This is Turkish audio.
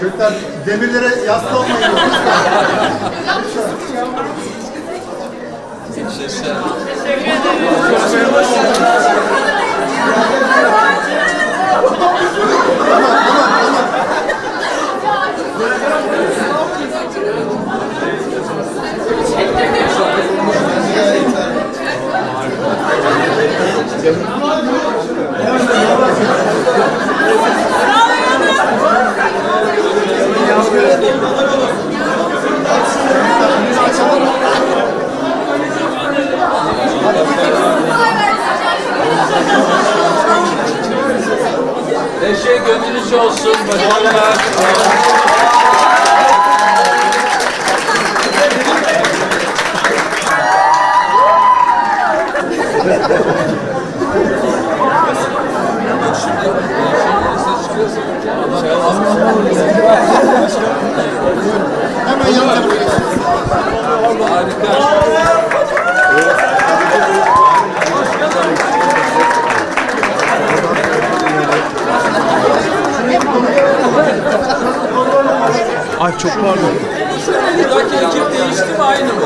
Çocuklar demirlere yaslı olmayın. Neşe gönlünüz olsun. Başarılar. Hemen yan tarafa Harika. Ay çok pardon. Buradaki ekip değişti mi aynı mı?